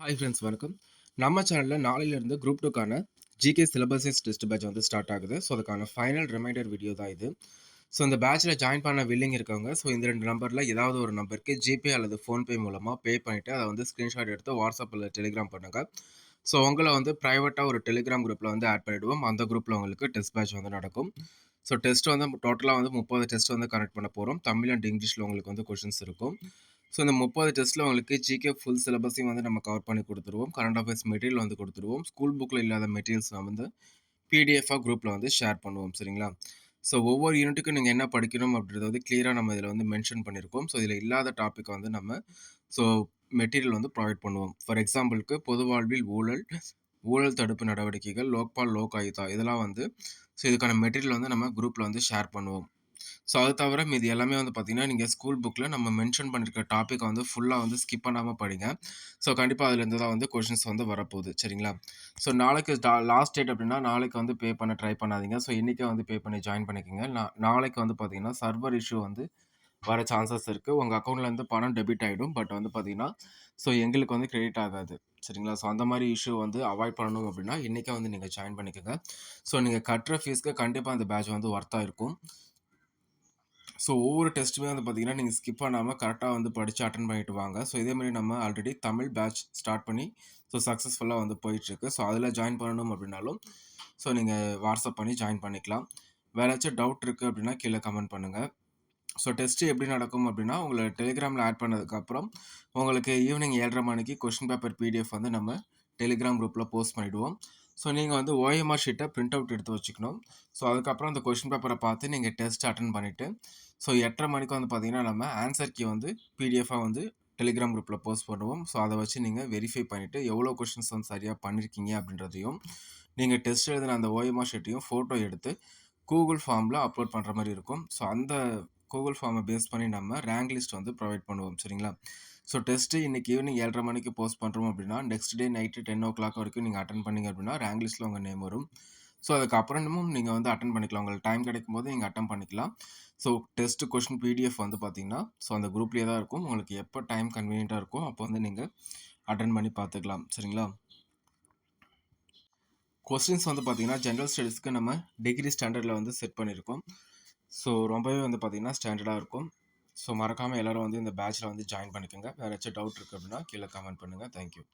Hi friends வணக்கம். நம்ம சேனலில் நாளையிலேருந்து குரூப் டூக்கான ஜிகே சிலபஸஸ் டெஸ்ட் பேட்ச் வந்து ஸ்டார்ட் ஆகுது. ஸோ அதுக்கான ஃபைனல் ரிமைண்டர் வீடியோ தான் இது. ஸோ இந்த பேட்சில் ஜாயின் பண்ண வில்லிங் இருக்கவங்க ஸோ இந்த ரெண்டு நம்பரில் ஏதாவது ஒரு நம்பருக்கு ஜிபே அல்லது ஃபோன்பே மூலமாக பே பண்ணிவிட்டு அதை வந்து ஸ்க்ரீன்ஷாட் எடுத்து வாட்ஸ்அப்பில் டெலிகிராம் பண்ணுங்கள் ஸோ உங்களை வந்து ப்ரைவேட்டாக ஒரு டெலிகிராம் குரூப்பில் வந்து ஆட் பண்ணிவிடுவோம் அந்த குரூப்பில் உங்களுக்கு டெஸ்ட் பேட்ச் வந்து நடக்கும். ஸோ டெஸ்ட் வந்து டோட்டலாக வந்து முப்பது டெஸ்ட் வந்து கனெக்ட் பண்ண போகிறோம் தமிழ் அண்ட் இங்கிலீஷில் உங்களுக்கு வந்து கொஷின்ஸ் இருக்கும். ஸோ இந்த முப்பது டெஸ்ட்டில் உங்களுக்கு ஜிகே ஃபுல் சிலபஸையும் வந்து நம்ம கவர் பண்ணி கொடுத்துருவோம். கரண்ட் அஃபேர்ஸ் மெட்டீரியல் வந்து கொடுத்துருவோம். ஸ்கூல் புக்கில் இல்லாத மெட்டீரியல்ஸ் வந்து பிடிஎஃபாக குரூப்பில் வந்து ஷேர் பண்ணுவோம். சரிங்களா? ஸோ ஒவ்வொரு யூனிட்டுக்கும் நீங்கள் என்ன படிக்கணும் அப்படின்றத வந்து கிளியராக நம்ம இதில் வந்து மென்ஷன் பண்ணியிருக்கோம் ஸோ இதில் இல்லாத டாப்பிக் வந்து நம்ம ஸோ மெட்டீரியல் வந்து ப்ரொவைட் பண்ணுவோம். ஃபார் எக்ஸாம்பிளுக்கு பொது வாழ்வில் ஊழல் ஊழல் தடுப்பு நடவடிக்கைகள் லோக்பால் லோக் ஆயுதா இதெல்லாம் வந்து ஸோ இதுக்கான மெட்டீரியல் வந்து நம்ம குரூப்பில் வந்து ஷேர் பண்ணுவோம். ஸோ அது தவிர மீது எல்லாமே வந்து பார்த்திங்கன்னா நீங்கள் ஸ்கூல் புக்கில் நம்ம மென்ஷன் பண்ணியிருக்க டாப்பிக்கை வந்து ஃபுல்லாக வந்து ஸ்கிப் பண்ணாமல் படிங்க. ஸோ கண்டிப்பாக அதுலேருந்து தான் வந்து கொஷின்ஸ் வந்து வரப்போகுது. சரிங்களா? ஸோ நாளைக்கு லாஸ்ட் டேட் அப்படின்னா நாளைக்கு வந்து பே பண்ண ட்ரை பண்ணாதீங்க. ஸோ இன்றைக்கே வந்து பே பண்ணி ஜாயின் பண்ணிக்கோங்க. நான் நாளைக்கு வந்து பார்த்தீங்கன்னா சர்வர் இஷ்யூ வந்து வர சான்சஸ் இருக்குது உங்கள் அக்கௌண்ட்லேருந்து பணம் டெபிட் ஆகிடும் பட் வந்து பார்த்தீங்கன்னா ஸோ எங்களுக்கு வந்து கிரெடிட் ஆகாது. சரிங்களா? ஸோ அந்த மாதிரி இஷ்யூ வந்து அவாய்ட் பண்ணணும் அப்படின்னா இன்றைக்கே வந்து நீங்கள் ஜாயின் பண்ணிக்கோங்க. ஸோ நீங்கள் கட்டுற ஃபீஸ்க்கு கண்டிப்பாக அந்த பேட்ச் வந்து ஒர்த்தாக இருக்கும். ஸோ ஒவ்வொரு டெஸ்ட்டுமே வந்து பார்த்தீங்கன்னா நீங்கள் ஸ்கிப் பண்ணாமல் கரெக்டாக வந்து படித்து அட்டன் பண்ணிட்டு வாங்க. ஸோ இதே மாதிரி நம்ம ஆல்ரெடி தமிழ் பேட்ச் ஸ்டார்ட் பண்ணி ஸோ சக்ஸஸ்ஃபுல்லாக வந்து போயிட்டுருக்கு. ஸோ அதில் ஜாயின் பண்ணணும் அப்படின்னாலும் ஸோ நீங்கள் வாட்ஸ்அப் பண்ணி ஜாயின் பண்ணிக்கலாம். வேறு ஏதாச்சும் டவுட் இருக்குது அப்படின்னா கீழே கமெண்ட் பண்ணுங்கள் ஸோ டெஸ்ட்டு எப்படி நடக்கும் அப்படின்னா உங்களை டெலிகிராமில் ஆட் பண்ணதுக்கப்புறம் உங்களுக்கு ஈவினிங் ஏழரை மணிக்கு கொஷின் பேப்பர் பிடிஎஃப் வந்து நம்ம டெலிகிராம் குரூப்பில் போஸ்ட் பண்ணிவிடுவோம் ஸோ நீங்கள் வந்து ஓஎம்ஆர் ஷீட்டை பிரிண்ட் அவுட் எடுத்து வச்சுக்கணும். ஸோ அதுக்கப்புறம் அந்த கொஷின் பேப்பரை பார்த்து நீங்கள் டெஸ்ட் அட்டன் பண்ணிவிட்டு ஸோ எட்டரை மணிக்கு வந்து பார்த்தீங்கன்னா நம்ம ஆன்சர் கீ வந்து பிடிஎஃபாக வந்து டெலிகிராம் குரூப்பில் போஸ்ட் பண்ணுவோம். ஸோ அதை வச்சு நீங்கள் வெரிஃபை பண்ணிவிட்டு எவ்வளோ கொஷின்ஸ் வந்து சரியாக பண்ணியிருக்கீங்க அப்படின்றதையும் நீங்கள் டெஸ்ட் எழுதின அந்த ஓஎம்ஆர் ஷீட்டையும் ஃபோட்டோ எடுத்து கூகுள் ஃபார்மில் அப்லோட் பண்ணுற மாதிரி இருக்கும். ஸோ அந்த கூகுள் ஃபார்மை பேஸ் பண்ணி நம்ம ரேங்க் லிஸ்ட் வந்து ப்ரொவைட் பண்ணுவோம் சரிங்களா? ஸோ டெஸ்ட்டு இன்றைக்கி ஈவினிங் ஏழரை மணிக்கு போஸ்ட் பண்ணுறோம் அப்படின்னா next day night ten o'clock வரைக்கும் நீங்கள் அட்டன் பண்ணீங்க அப்படின்னா ரேங்க் லிஸ்ட்டில் உங்கள் நேம் வரும். ஸோ அதுக்கப்புறமும் நீங்கள் வந்து அட்டன் பண்ணிக்கலாம். உங்களுக்கு டைம் கிடைக்கும் போது நீங்கள் அட்டன் பண்ணிக்கலாம். ஸோ டெஸ்ட் கொஷின் பிடிஎஃப் வந்து பார்த்தீங்கன்னா ஸோ அந்த குரூப்லேயே தான் இருக்கும். உங்களுக்கு எப்போ டைம் கன்வீனியண்ட்டாக இருக்கும் அப்போ வந்து நீங்கள் அட்டன் பண்ணி பார்த்துக்கலாம் சரிங்களா? கொஸ்டின்ஸ் வந்து பார்த்தீங்கன்னா ஜென்ரல் ஸ்டடீஸ்க்கு நம்ம டிகிரி ஸ்டாண்டர்டில் வந்து செட் பண்ணியிருக்கோம். ஸோ ரொம்பவே வந்து பார்த்திங்கன்னா ஸ்டாண்டர்டாக இருக்கும். ஸோ மறக்காமல் எல்லோரும் வந்து இந்த பேட்சில் வந்து ஜாயின் பண்ணிக்கோங்க. வேறு ஏதாச்சும் டவுட் இருக்குது அப்படின்னா கீழே கமெண்ட் பண்ணுங்கள் தேங்க்யூ